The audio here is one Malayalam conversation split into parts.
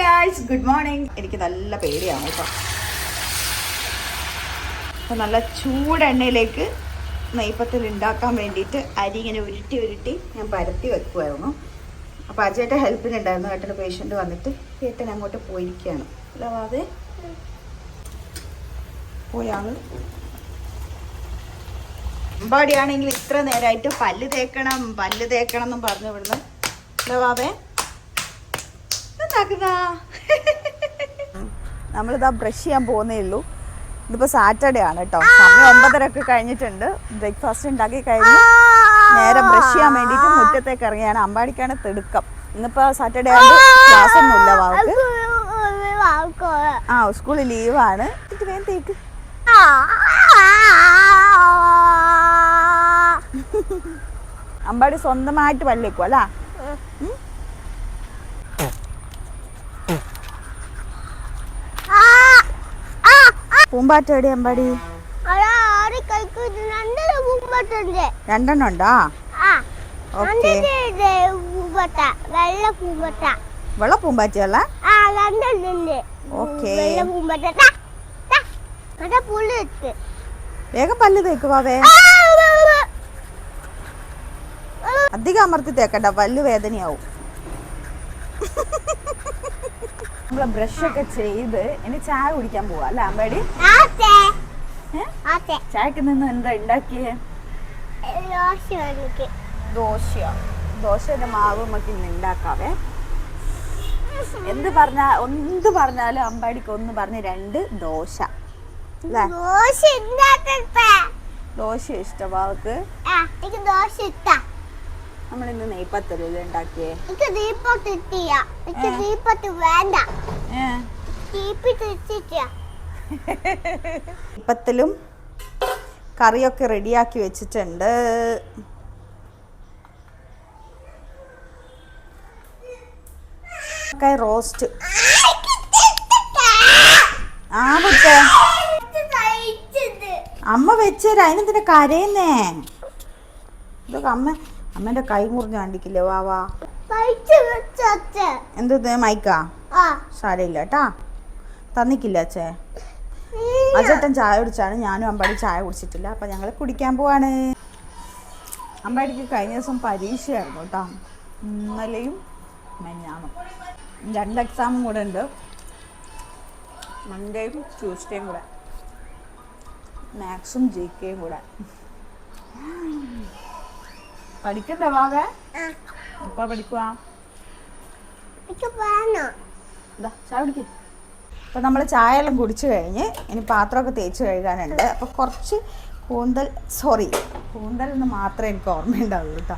ഗായ്സ് ഗുഡ് മോർണിംഗ് എനിക്ക് നല്ല പേടിയാണ് കേട്ടോ. അപ്പം നല്ല ചൂടെണ്ണയിലേക്ക് നെയ്പ്പത്തിൽ ഉണ്ടാക്കാൻ വേണ്ടിയിട്ട് അരി ഇങ്ങനെ ഉരുട്ടി ഉരുട്ടി ഞാൻ പരത്തി വെക്കുമായിരുന്നു അപ്പോൾ അജയുടെ ഹെൽപ്പിനുണ്ടായിരുന്നു ഏട്ടന്റെ പേഷ്യന്റ് വന്നിട്ട് ഏട്ടൻ അങ്ങോട്ട് പോയിരിക്കുകയാണ്. അല്ലാതെ പോയാൾ അമ്പാടിയാണെങ്കിൽ ഇത്ര നേരമായിട്ട് പല്ല് തേക്കണം പല്ല് തേക്കണം എന്നും പറഞ്ഞു ഇവിടുന്ന്. അല്ലാതെ എന്താക്കുന്നാ നമ്മളിതാ ബ്രഷ് ചെയ്യാൻ പോകുന്നേ ഉള്ളൂ. ഇതിപ്പോ സാറ്റർഡേ ആണ് കേട്ടോ സമയം ഒമ്പതര ഒക്കെ കഴിഞ്ഞിട്ടുണ്ട്. ബ്രേക്ക്ഫാസ്റ്റ് ഉണ്ടാക്കി കഴിഞ്ഞ്. നേരെ ബ്രഷ് ചെയ്യാൻ വേണ്ടിയിട്ട് മുറ്റത്തേക്ക് ഇറങ്ങിയാണ്. അമ്പാടിക്കാണ് തിടുക്കം. ഇന്നിപ്പോ സാറ്റർഡേ ആയിട്ട് ക്ലാസ് ഒന്നും ഇല്ല വാവക്ക്. ആ സ്കൂളിൽ ലീവ് ആണ്. തേക്ക്. അമ്പാടി സ്വന്തമായിട്ട് അല്ലേ അല്ല? പൂമ്പാറ്റ അമ്പാടി? രണ്ടെണ്ണം ഉണ്ടോ? വെള്ള പൂമ്പാറ്റയല്ല? വേഗം പല്ല് തേക്കുവാവേ അധികം അമർത്തി തേക്കണ്ട. പല്ല് വേദനയാവും. നമ്മളെ ബ്രഷ് ഒക്കെ ചെയ്ത് ഇനി ചായ കുടിക്കാൻ പോവാ അല്ലെ? അമ്പാടി ചായക്ക് നിന്ന് എന്താ ഉണ്ടാക്കിയേ ദോശയോ? ദോശയുടെ മാവ് നമുക്ക് ഇന്ന് ഉണ്ടാക്കാവേ എന്ത് പറഞ്ഞാ എന്ത് പറഞ്ഞാലും അമ്പാടിക്ക് ഒന്ന് പറഞ്ഞ് രണ്ട് ദോശ. ദോശ ഇഷ്ടമാവക്ക് ദോശ ഇഷ്ടമാ അവക്ക് ആ എനിക്ക് ദോശ ഇട്ടാ നമ്മൾ ഇന്ന് നെയ്പ്പത്തല്ലേ ഉണ്ടാക്കിയേ. എനിക്ക് ദീപത്ത് ഇട്ടിയ എനിക്ക് ഏ. ദീപത്ത് വേണ്ട. ഇപ്പത്തിലും കറിയൊക്കെ റെഡിയാക്കി വെച്ചിട്ടുണ്ട്. റോസ്റ്റ്. ആ പുത്തേ അമ്മ വെച്ചേരാ. അതിനെന്തിനാ കരയുന്നേ? ഇതൊക്കെ അമ്മ അമ്മേന്റെ കൈ മുറിഞ്ഞ് കണ്ടിക്കില്ലേ വാ വാ. എന്ത് മൈക്കാ? സാരയില്ല കേട്ടാ? തന്നിക്കില്ല അച്ഛേ? അച്ഛട്ടൻ ചായ കുടിച്ചാണ്. ഞാനും അമ്പാടി ചായ കുടിച്ചിട്ടില്ല. അപ്പം ഞങ്ങൾ കുടിക്കാൻ പോവാണ്. അമ്പാടിക്ക് കഴിഞ്ഞ ദിവസം പരീക്ഷയായിരുന്നു കേട്ടോ. ഇന്നലെയും മെഞ്ഞാന്നും രണ്ട് എക്സാമും കൂടെ ഉണ്ട്. മൺഡേയും ട്യൂസ്ഡേയും കൂടെ. മാത്സും ജി കെയും കൂടെ. പഠിക്കണ്ടേ വാവേ? അപ്പ പഠിക്കുവാ? ചായ കുടിക്ക്. അപ്പം നമ്മൾ ചായ എല്ലാം കുടിച്ചു കഴിഞ്ഞ് ഇനി പാത്രമൊക്കെ തേച്ച് കഴുകാനുണ്ട്. അപ്പോൾ കുറച്ച് കൂന്തൽ സോറി കൂന്തൽ എന്ന് മാത്രമേ എനിക്ക് ഓർമ്മയുണ്ടാവുള്ളൂ കേട്ടോ.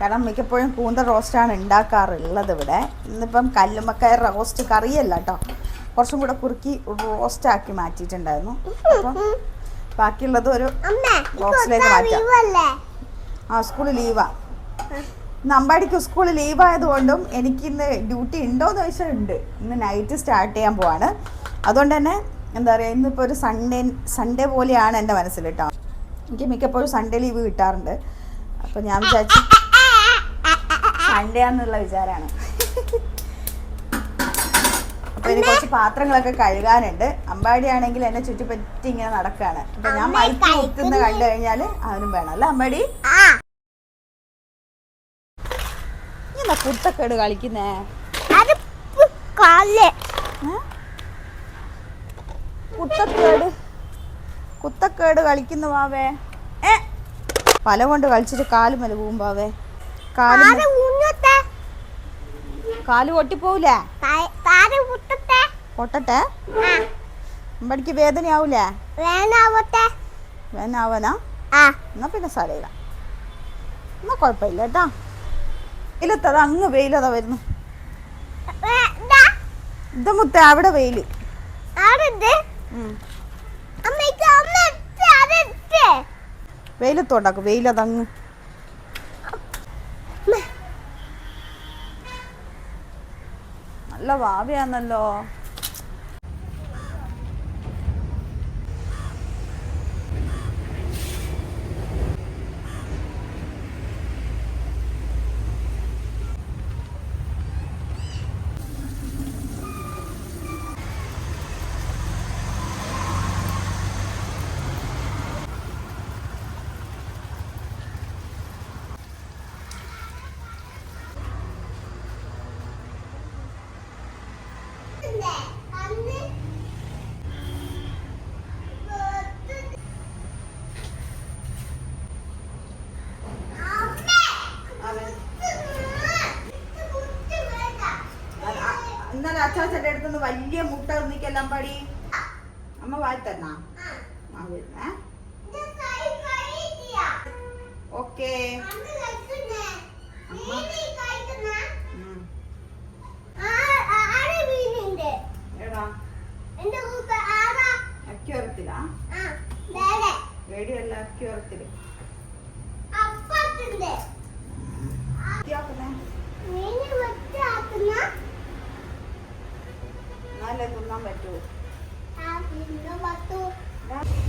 കാരണം മിക്കപ്പോഴും കൂന്തൽ റോസ്റ്റാണ് ഉണ്ടാക്കാറുള്ളത് ഇവിടെ. ഇന്നിപ്പം കല്ലുമ്മക്കായ റോസ്റ്റ് കറിയല്ല കേട്ടോ. കുറച്ചും കൂടെ കുറുക്കി റോസ്റ്റാക്കി മാറ്റിയിട്ടുണ്ടായിരുന്നു. അപ്പം ബാക്കിയുള്ളത് ഒരു ബോക്സിലേക്ക് മാറ്റാം. ആ സ്കൂൾ ലീവാ. ഇന്ന് അമ്പാടിക്ക് സ്കൂൾ ലീവായതുകൊണ്ടും എനിക്കിന്ന് ഡ്യൂട്ടി ഉണ്ടോയെന്ന് ചോദിച്ചാൽ ഉണ്ട്. ഇന്ന് നൈറ്റ് സ്റ്റാർട്ട് ചെയ്യാൻ പോവാണ്. അതുകൊണ്ട് തന്നെ എന്താ പറയുക ഇന്നിപ്പോൾ ഒരു സൺഡേ സൺഡേ പോലെയാണ് എന്റെ മനസ്സിൽ കേട്ടോ എനിക്ക് മിക്കപ്പോഴും സൺഡേ ലീവ് കിട്ടാറുണ്ട്. അപ്പോൾ ഞാൻ വിചാരിച്ചു സൺഡേ ആണെന്നുള്ള വിചാരമാണ് അപ്പോൾ എനിക്ക് കുറച്ച് പാത്രങ്ങളൊക്കെ കഴുകാനുണ്ട്. അമ്പാടി ആണെങ്കിൽ എന്നെ ചുറ്റിപ്പറ്റി ഇങ്ങനെ നടക്കുകയാണ് അപ്പോൾ ഞാൻ മൈക്ക് കുത്തുന്ന കണ്ടു കഴിഞ്ഞാൽ അവനും വേണം. അല്ലേ അമ്പാടി? എന്താ കുത്തക്കേട് കളിക്കുന്നേ? കുത്തക്കേട് കുത്തക്കേട് കളിക്കുന്ന വാവേ. ഏ? പല കൊണ്ട് കളിച്ചിട്ട് കാൽ മല പോകും വാവേ. കാൽ കാൽ പൊട്ടിപ്പോവില്ലേ പൊട്ടട്ടെ. അമ്പടിക്ക് വേദനയാവൂലേ? വേദനാവാനാ എന്നാ പിന്നെ സാരയില്ല എന്നാ കുഴപ്പമില്ല കേട്ടാ. വെയിലത്തത് അങ്ങ് വെയിലതാ വരുന്നു. ഇത്. മുത്ത അവിടെ വെയിൽ. വെയിലത്തോണ്ടാക്കും വെയിലതങ്ങ്. നല്ല ഭാവിയാന്നല്ലോ അടുത്തുനിന്ന് വലിയ മുട്ട ഒന്നിക്കെല്ലാം പടി. അമ്മ വാഴ്ത്തന്നാ ഓക്കേ. അക്യൂറത്തിലാ റേഡിയോ അല്ല അക്യൂറത്തിൽ എന്നാലേ തിന്നാൻ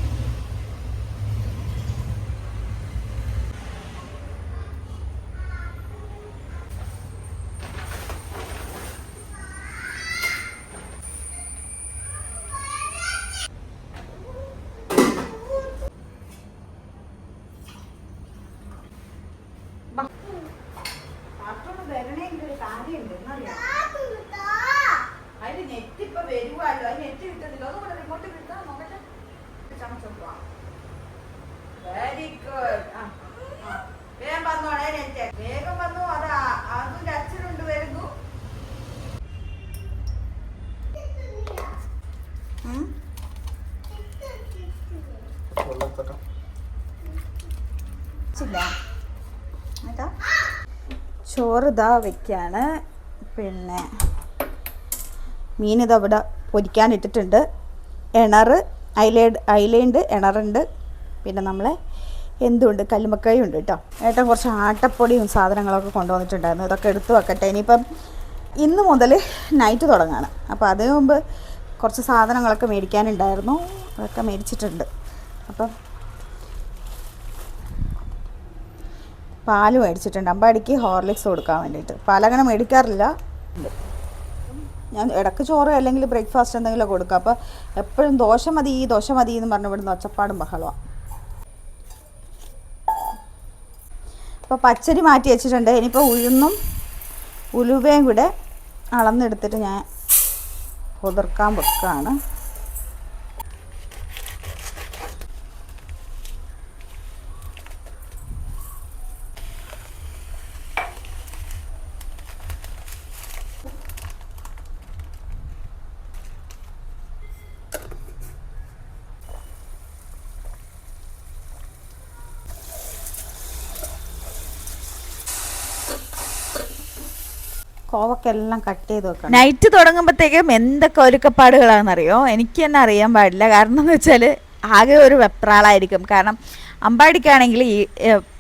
വെരി ഗുഡ് വേഗം വന്നോണേ നെറ്റ് വേഗം വന്നു അത്. അതിന്റെ അച്ഛനുണ്ട് വരുന്നു? ചോറ് ഇതാ വെക്കാണ്. പിന്നെ മീൻ ഇതാ ഇവിടെ പൊരിക്കാൻ ഇട്ടിട്ടുണ്ട്. എണറ് അയിലേട് അയിലുണ്ട് എണറുണ്ട്. പിന്നെ നമ്മളെ എന്തുണ്ട്? കല്ലുമക്കായും ഉണ്ട് കേട്ടോ. ഏട്ടൻ കുറച്ച് ആട്ടപ്പൊടിയും സാധനങ്ങളൊക്കെ കൊണ്ടുവന്നിട്ടുണ്ടായിരുന്നു. ഇതൊക്കെ എടുത്തു വെക്കട്ടെ. ഇനിയിപ്പം ഇന്ന് മുതൽ നൈറ്റ് തുടങ്ങാണ്. അപ്പോൾ അതിനു മുമ്പ് കുറച്ച് സാധനങ്ങളൊക്കെ മേടിക്കാനുണ്ടായിരുന്നു. അതൊക്കെ മേടിച്ചിട്ടുണ്ട്. അപ്പം പാൽ മേടിച്ചിട്ടുണ്ട്. അമ്പാടിക്ക് ഹോർലിക്സ് കൊടുക്കാൻ വേണ്ടിയിട്ട്. പാലങ്ങനെ മേടിക്കാറില്ല. ഞാൻ ഇടയ്ക്ക് ചോറ് അല്ലെങ്കിൽ ബ്രേക്ക്ഫാസ്റ്റ് എന്തെങ്കിലും കൊടുക്കുക അപ്പോൾ എപ്പോഴും ദോശ മതി ഈ ദോശ മതി എന്ന് പറഞ്ഞ് ഇവിടുന്ന് ഒച്ചപ്പാടും ബഹളമാണ് അപ്പോൾ പച്ചരി മാറ്റി വെച്ചിട്ടുണ്ട്. ഇനിയിപ്പോൾ ഉഴുന്നും ഉലുവയും കൂടെ അളന്നെടുത്തിട്ട് ഞാൻ കുതിർക്കാൻ വെക്കുകയാണ് കോവക്കെല്ലാം കട്ട് ചെയ്ത് വെക്കണം. നൈറ്റ് തുടങ്ങുമ്പോഴത്തേക്കും എന്തൊക്കെ ഒരുക്കപ്പാടുകളാണെന്നറിയോ? എനിക്ക് തന്നെ അറിയാൻ പാടില്ല. കാരണം എന്ന് വെച്ചാൽ ആകെ ഒരു വെപ്രാളായിരിക്കും. കാരണം അമ്പാടിക്കാണെങ്കിൽ ഈ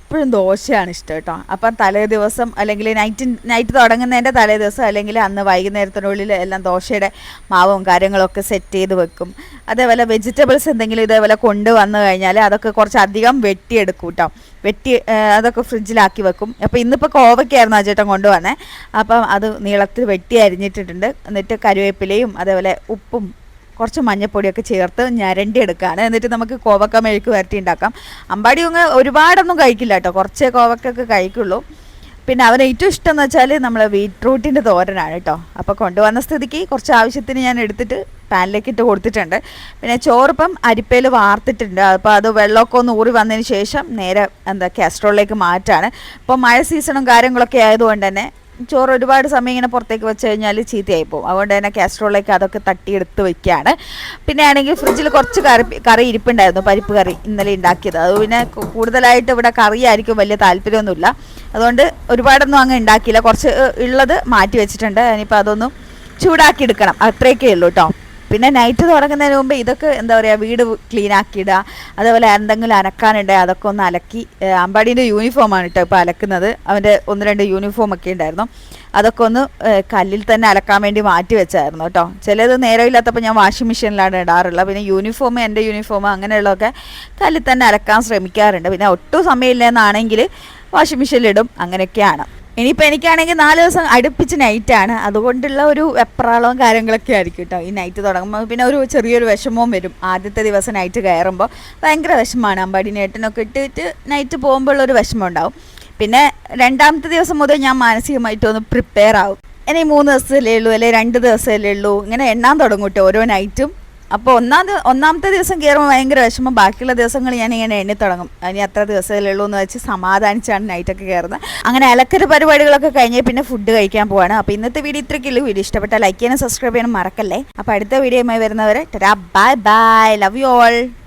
എപ്പോഴും ദോശയാണ് ഇഷ്ടം കേട്ടോ അപ്പം തലേ ദിവസം അല്ലെങ്കിൽ നൈറ്റ് നൈറ്റ് തുടങ്ങുന്നതിന്റെ തലേ ദിവസം അല്ലെങ്കിൽ അന്ന് വൈകുന്നേരത്തിനുള്ളിൽ എല്ലാം ദോശയുടെ മാവും കാര്യങ്ങളൊക്കെ സെറ്റ് ചെയ്ത് വെക്കും. അതേപോലെ വെജിറ്റബിൾസ് എന്തെങ്കിലും ഇതേപോലെ കൊണ്ടുവന്നു കഴിഞ്ഞാൽ അതൊക്കെ കുറച്ചധികം വെട്ടിയെടുക്കും കേട്ടോ വെട്ടി അതൊക്കെ ഫ്രിഡ്ജിലാക്കി വെക്കും. അപ്പോൾ ഇന്നിപ്പോൾ കോവയ്ക്കായിരുന്നു ആ ചേട്ടൻ കൊണ്ടുവന്നേ. അപ്പം അത് നീളത്തിൽ വെട്ടി അരിഞ്ഞിട്ടിട്ടുണ്ട്. എന്നിട്ട് കരുവേപ്പിലയും അതേപോലെ ഉപ്പും കുറച്ച് മഞ്ഞപ്പൊടിയൊക്കെ ചേർത്ത് ഞരണ്ടി എടുക്കുകയാണ് എന്നിട്ട് നമുക്ക് കോവക്ക മെഴുക്ക് വരട്ടി ഉണ്ടാക്കാം അമ്പാടി ഒന്ന് ഒരുപാടൊന്നും കഴിക്കില്ല കേട്ടോ. കുറച്ചേ കോവക്കൊക്കെ കഴിക്കുള്ളൂ. പിന്നെ അവന് ഏറ്റവും ഇഷ്ടം എന്ന് വെച്ചാൽ നമ്മൾ ബീട്രൂട്ടിന്റെ തോരനാണ് കേട്ടോ. അപ്പോൾ കൊണ്ടുവന്ന സ്ഥിതിക്ക് കുറച്ച് ആവശ്യത്തിന് ഞാൻ എടുത്തിട്ട് പാനിലേക്ക് ഇട്ട് കൊടുത്തിട്ടുണ്ട്. പിന്നെ ചോറിപ്പം അരിപ്പയിൽ വാർത്തിട്ടുണ്ട്. അപ്പോൾ അത് വെള്ളമൊക്കെ ഒന്ന് ഊറി വന്നതിന് ശേഷം നേരെ എന്താ കാസ്ട്രോളിലേക്ക് മാറ്റാണ്. ഇപ്പോൾ മഴ സീസണും കാര്യങ്ങളൊക്കെ ആയതുകൊണ്ട് തന്നെ ചോറ് ഒരുപാട് സമയം ഇങ്ങനെ പുറത്തേക്ക് വെച്ച് കഴിഞ്ഞാൽ ചീത്തയായി പോകും. അതുകൊണ്ട് തന്നെ കാസ്ട്രോളിലേക്ക് അതൊക്കെ തട്ടിയെടുത്ത് വെക്കുകയാണ് പിന്നെ ആണെങ്കിൽ ഫ്രിഡ്ജിൽ കുറച്ച് കറി കറി ഇരിപ്പുണ്ടായിരുന്നു പരിപ്പ് കറി ഇന്നലെ ഉണ്ടാക്കിയത്. അത് പിന്നെ കൂടുതലായിട്ട് ഇവിടെ കറി ആയിരിക്കും വലിയ താല്പര്യമൊന്നുമില്ല. അതുകൊണ്ട് ഒരുപാടൊന്നും അങ്ങ് ഉണ്ടാക്കിയില്ല. കുറച്ച് ഉള്ളത് മാറ്റി വെച്ചിട്ടുണ്ട്. ഇനിയിപ്പോൾ അതൊന്നും ചൂടാക്കി എടുക്കണം. അത്രയൊക്കെ ഉള്ളൂ കേട്ടോ പിന്നെ നൈറ്റ് തുടങ്ങുന്നതിന് മുമ്പ് ഇതൊക്കെ എന്താ പറയുക വീട് ക്ലീൻ ആക്കിയിടുക. അതേപോലെ എന്തെങ്കിലും അലക്കാനുണ്ടെങ്കിൽ അതൊക്കെ ഒന്ന് അലക്കി അമ്പാടീന്റെ യൂണിഫോമാണ് കേട്ടോ ഇപ്പോൾ അലക്കുന്നത്. അവന്റെ ഒന്ന് രണ്ട് യൂണിഫോം ഒക്കെ ഉണ്ടായിരുന്നു അതൊക്കെ ഒന്ന് കല്ലിൽ തന്നെ അലക്കാൻ വേണ്ടി മാറ്റി വെച്ചായിരുന്നു കേട്ടോ ചിലത് നേരമില്ലാത്തപ്പോൾ ഞാൻ വാഷിംഗ് മെഷീനിലാണ് ഇടാറുള്ളത്. പിന്നെ യൂണിഫോം എന്റെ യൂണിഫോം അങ്ങനെയുള്ളതൊക്കെ കല്ലിൽ തന്നെ അലക്കാൻ ശ്രമിക്കാറുണ്ട്. പിന്നെ ഒട്ടും സമയമില്ലെന്നാണെങ്കിൽ വാഷിംഗ് മെഷീനിലിടും അങ്ങനെയൊക്കെയാണ്. ഇനിയിപ്പോൾ എനിക്കാണെങ്കിൽ നാല് ദിവസം അടുപ്പിച്ച് നൈറ്റാണ് അതുകൊണ്ടുള്ള ഒരു വെപ്രാളവും കാര്യങ്ങളൊക്കെ ആയിരിക്കും കേട്ടോ ഈ നൈറ്റ് തുടങ്ങുമ്പോൾ പിന്നെ ഒരു ചെറിയൊരു വിഷമവും വരും. ആദ്യത്തെ ദിവസം നൈറ്റ് കയറുമ്പോൾ ഭയങ്കര വിഷമമാണ്. അമ്പാടി നേട്ടനൊക്കെ ഇട്ടിട്ട് നൈറ്റ് പോകുമ്പോൾ ഒരു വിഷമം ഉണ്ടാവും. പിന്നെ രണ്ടാമത്തെ ദിവസം മുതൽ ഞാൻ മാനസികമായിട്ട് ഒന്ന് പ്രിപ്പയർ ആവും. ഇനി മൂന്ന് ദിവസമല്ലേ ഉള്ളൂ അല്ലെ രണ്ട് ദിവസമല്ലേ ഉള്ളൂ. ഇങ്ങനെ എണ്ണാൻ തുടങ്ങും കേട്ടോ ഓരോ നൈറ്റും അപ്പോൾ ഒന്നാം ഒന്നാമത്തെ ദിവസം കയറുമ്പോൾ ഭയങ്കര വിഷമം. ബാക്കിയുള്ള ദിവസങ്ങൾ ഞാൻ ഇങ്ങനെ എണ്ണി തുടങ്ങും. ഇനി അത്ര ദിവസമല്ലേ ഉള്ളൂ എന്ന് വെച്ച് സമാധാനിച്ചാണ് നൈറ്റൊക്കെ കയറുന്നത് അങ്ങനെ അലക്കര പരിപാടികളൊക്കെ കഴിഞ്ഞ് പിന്നെ ഫുഡ് കഴിക്കാൻ പോവാണ്. അപ്പോൾ ഇന്നത്തെ വീഡിയോ ഇത്രയ്ക്കുള്ളൂ വീഡിയോ ഇഷ്ടപ്പെട്ടാൽ ലൈക്ക് ചെയ്യാനും സബ്സ്ക്രൈബ് ചെയ്യാനും മറക്കല്ലേ? അപ്പോൾ അടുത്ത വീഡിയോയുമായി വരുന്നവരെ bye bye love you all